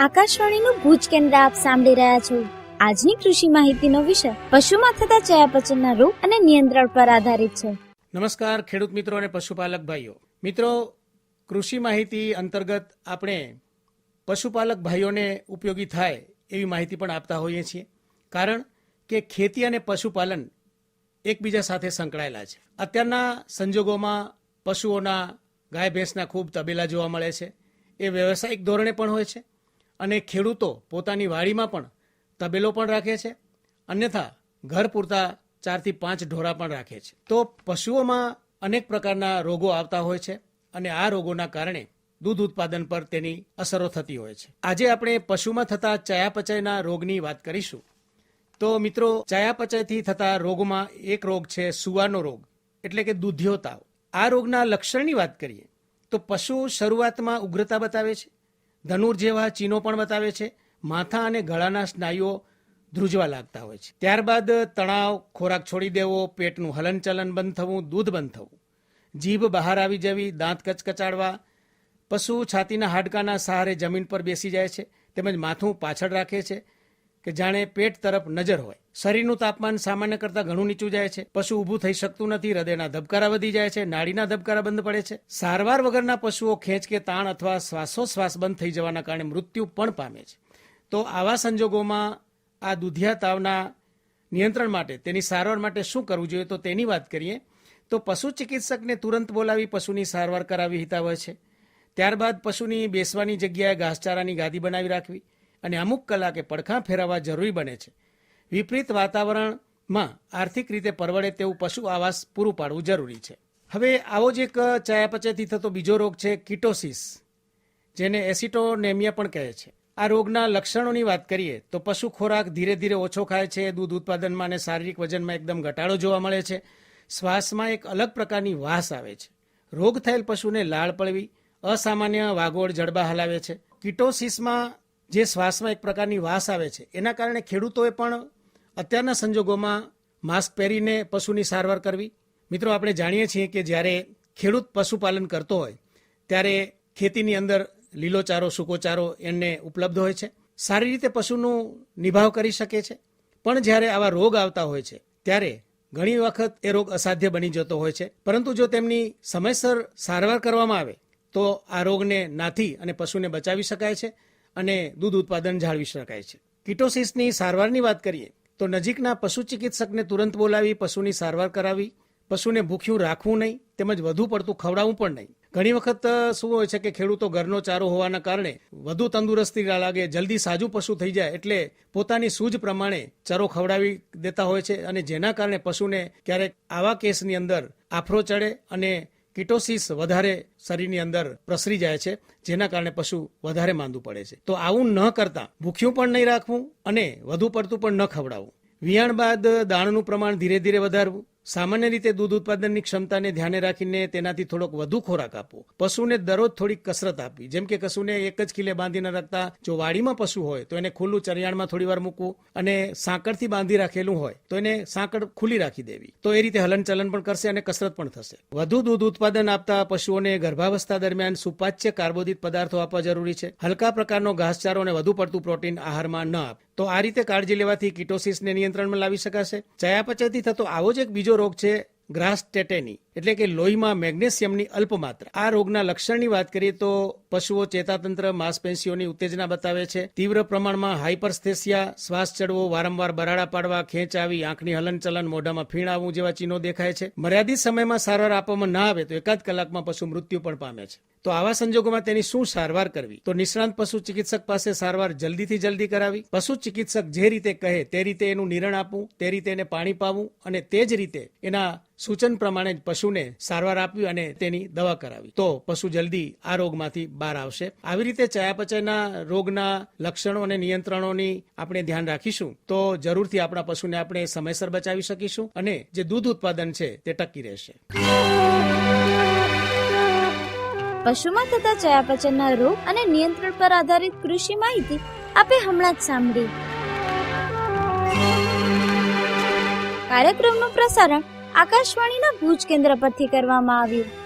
આકાશવાણીનું ભુજ કેન્દ્ર આપ સાંભળી રહ્યા છો. આજની કૃષિ માહિતીનો વિષય પશુમાં થતા ચયાપચયના રોગ અને નિયંત્રણ પર આધારિત છે. નમસ્કાર, ખેડૂત મિત્રો અને પશુપાલક ભાઈઓ. મિત્રો, કૃષિ માહિતી અંતર્ગત આપણે પશુપાલક ભાઈઓને ઉપયોગી થાય એવી માહિતી પણ આપતા હોઈએ છીએ. કારણ કે ખેતી અને પશુપાલન એકબીજા સાથે સંકળાયેલા છે. અત્યારના સંજોગોમાં પશુઓના ગાય, ભેંસના ખૂબ તબેલા જોવા મળે છે. એ વ્યવસાયિક ધોરણે પણ હોય છે. અને ખેડૂતો પોતાની વાડીમાં પણ તબેલો પણ રાખે છે. અન્યથા, ઘર પૂરતા ચારથી પાંચ ઢોરા પણ રાખે છે. તો પશુઓમાં અનેક પ્રકારના રોગો આવતા હોય છે અને આ રોગોના કારણે દૂધ ઉત્પાદન પર તેની અસરો થતી હોય છે. આજે આપણે પશુમાં થતા ચયાપચયના રોગની વાત કરીશું. તો મિત્રો, ચયાપચયથી થતા રોગમાં એક રોગ છે સુવાનો રોગ, એટલે કે દૂધિયો તાવ આ રોગના લક્ષણની વાત કરીએ તો પશુ શરૂઆતમાં ઉગ્રતા બતાવે છે. ધનુર જેવા ચિહ્નો પણ બતાવે છે. માથા અને ગળાના સ્નાયુઓ ધ્રુજવા લાગતા હોય છે. ત્યારબાદ તણાવ, ખોરાક છોડી દેવો, પેટનું હલનચલન બંધ થવું, દૂધ બંધ થવું. જીભ બહાર આવી જવી, દાંત કચકચાડવા. પશુ છાતીના હાડકાના સહારે જમીન પર બેસી જાય છે. તેમજ માથું પાછળ રાખે છે. કે જાણે પેટ તરફ નજર હોય. શરીરનું તાપમાન સામાન્ય કરતાં ઘણું નીચું જાય છે. પશુ ઊભું થઈ શકતું નથી, હૃદયના ધબકારા વધી જાય છે, નાડીના ધબકારા બંધ પડે છે. સારવાર વગરના પશુઓ ખેંચ કે તાણ અથવા શ્વાસોશ્વાસ બંધ થઈ જવાના કારણે મૃત્યુ પણ પામે છે. તો આવા સંજોગોમાં આ દુધિયા તાવના નિયંત્રણ માટે, તેની સારવાર માટે શું કરવું જોઈએ? તો તેની વાત કરીએ. તો પશુ ચિકિત્સકને તુરંત બોલાવી પશુની સારવાર કરાવી હિતાવહ છે. ત્યારબાદ પશુની બેસવાની જગ્યાએ ઘાસચારાની ગાદી બનાવી રાખવી. અને અમુક કલાકે પડખાં ફેરવવા જરૂરી બને છે. વિપરીત વાતાવરણમાં આર્થિક રીતે પરવડે તેવું પશુ આવાસ પૂરું પાડવું જરૂરી છે. હવે આવો જ એક ચયાપચયથી થતો બીજો રોગ છે કિટોસિસ, જેને એસિટોનેમિયા પણ કહે છે. આ રોગના લક્ષણોની વાત કરીએ તો પશુ ખોરાક ધીરે ધીરે ઓછો ખાય છે, દૂધ ઉત્પાદનમાં અને શારીરિક વજનમાં એકદમ ઘટાડો જોવા મળે છે. શ્વાસમાં એક અલગ પ્રકારની વાસ આવે છે. રોગ થયેલ પશુને લાળ પડવી અસામાન્ય વાગોળ જડબા હલાવે છે. કિટોસિસમાં જે શ્વાસમાં એક પ્રકારની વાસ આવે છે, એના કારણે ખેડૂતોએ પણ અત્યારના સંજોગોમાં માસ્ક પહેરીને પશુની સારવાર કરવી. મિત્રો, આપણે જાણીએ છીએ કે જ્યારે ખેડૂત પશુપાલન કરતો હોય, ત્યારે ખેતીની અંદર લીલો ચારો એને ઉપલબ્ધ હોય છે. સારી રીતે પશુનું નિભાવ કરી શકે છે. પણ જ્યારે આવા રોગ આવતા હોય છે, ત્યારે ઘણી વખત એ રોગ અસાધ્ય બની જતો હોય છે. પરંતુ જો તેમની સમયસર સારવાર કરવામાં આવે, તો આ રોગને નાથી અને પશુને બચાવી શકાય છે. અને દૂધ ઉત્પાદન જાળવી શકાય છે. કિટોસિસની સારવારની વાત કરીએ, તો નજીકના પશુ ચિકિત્સકને તુરંત બોલાવી, પશુની સારવાર કરાવી, પશુને ભૂખ્યું રાખવું નહીં, તેમજ વધુ પડતું ખવડાવવું પણ નહીં. ઘણી વખત શું હોય છે કે ખેડૂતો ઘરનો ચારો હોવાના કારણે વધુ તંદુરસ્તી લાગે, જલ્દી સાજું પશુ થઈ જાય, એટલે પોતાની સૂઝ પ્રમાણે ચારો ખવડાવી દેતા હોય છે, અને જેના કારણે પશુને ક્યારેક આવા કેસની અંદર આફરો ચડે અને કિટોસિસ વધારે શરીરની અંદર પ્રસરી જાય છે, જેના કારણે પશુ વધારે માંદું પડે છે. તો આવું ન કરતા ભૂખ્યું પણ નહીં રાખવું અને વધુ પડતું પણ ન ખવડાવવું. વિયાણ બાદ દાણનું પ્રમાણ ધીરે ધીરે વધારવું. સામાન્ય રીતે દૂધ ઉત્પાદનની ક્ષમતાને ધ્યાને રાખીને તેનાથી થોડોક વધુ ખોરાક આપવો. પશુને દરરોજ થોડીક કસરત આપવી. જેમ કે પશુને એક જ ખીલે બાંધીને રાખતા. જો વાડીમાં પશુ હોય, તો એને ખુલ્લું ચરિયાણમાં થોડી વાર મૂકવું અને સાંકળથી બાંધી રાખેલું હોય, તો એને સાંકળ ખુલ્લી રાખી દેવી. તો એ રીતે હલનચલન પણ કરશે અને કસરત પણ થશે. વધુ દૂધ ઉત્પાદન આપતા પશુઓને ગર્ભાવસ્થા દરમિયાન સુપાચ્ય કાર્બોદિત પદાર્થો આપવા જરૂરી છે. હલકા પ્રકારનો ઘાસચારો અને વધુ પડતું પ્રોટીન આહારમાં ન આપ તો આ રીતે કાળજી લેવાથી કિટોસિસને નિયંત્રણમાં લાવી શકાશે. ચયાપચયથી થતો આવો જ એક બીજો રોગ છે ગ્રાસ ટેટેની, એટલે કે લોહીમાં મેગ્નેશિયમની અલ્પ માત્રા આ રોગના લક્ષણની વાત કરીએ તો પશુઓ ચેતાતંત્ર માંસપેશીઓની ઉત્તેજના બતાવે છે. તીવ્ર પ્રમાણમાં હાઇપરસ્થેસિયા શ્વાસ ચડવો વારંવાર બરાડા પાડવા, ખેંચ આવી, આંખની હલનચલન, મોઢામાં ફીણ આવવું જેવા ચિહ્નો દેખાય છે. મર્યાદિત સમયમાં સારવાર આપવામાં ના આવે તો એકાદ કલાકમાં પશુ મૃત્યુ પણ પામે છે. તો આવા સંજોગોમાં તેની શું સારવાર કરવી? તો નિષ્ણાંત પશુ ચિકિત્સક પાસે સારવાર જલ્દીથી જલ્દી કરાવી. પશુ ચિકિત્સક જે રીતે કહે તે રીતે એનું નિરણ આપવું, તે રીતે એને પાણી પાવું અને તે જ રીતે એના સૂચન પ્રમાણે જ પશુને સારવાર આપવી અને તેની દવા કરાવી. તો પશુ જલ્દી આ રોગમાંથી બહાર આવશે. આવી રીતે ચયાપચયના રોગના લક્ષણો અને નિયંત્રણોની આપણે ધ્યાન રાખીશું, તો જરૂરથી આપણા પશુને આપણે સમયસર બચાવી શકીશું અને જે દૂધ ઉત્પાદન છે તે ટકી રહેશે. પશુમાં થતા ચયાપચયના રોગ અને નિયંત્રણ પર આધારિત કૃષિ માહિતી આપે હમણાં જ સાંભળી. કાર્યક્રમનું પ્રસારણ આકાશવાણીના ભુજ કેન્દ્ર પરથી કરવામાં આવ્યું.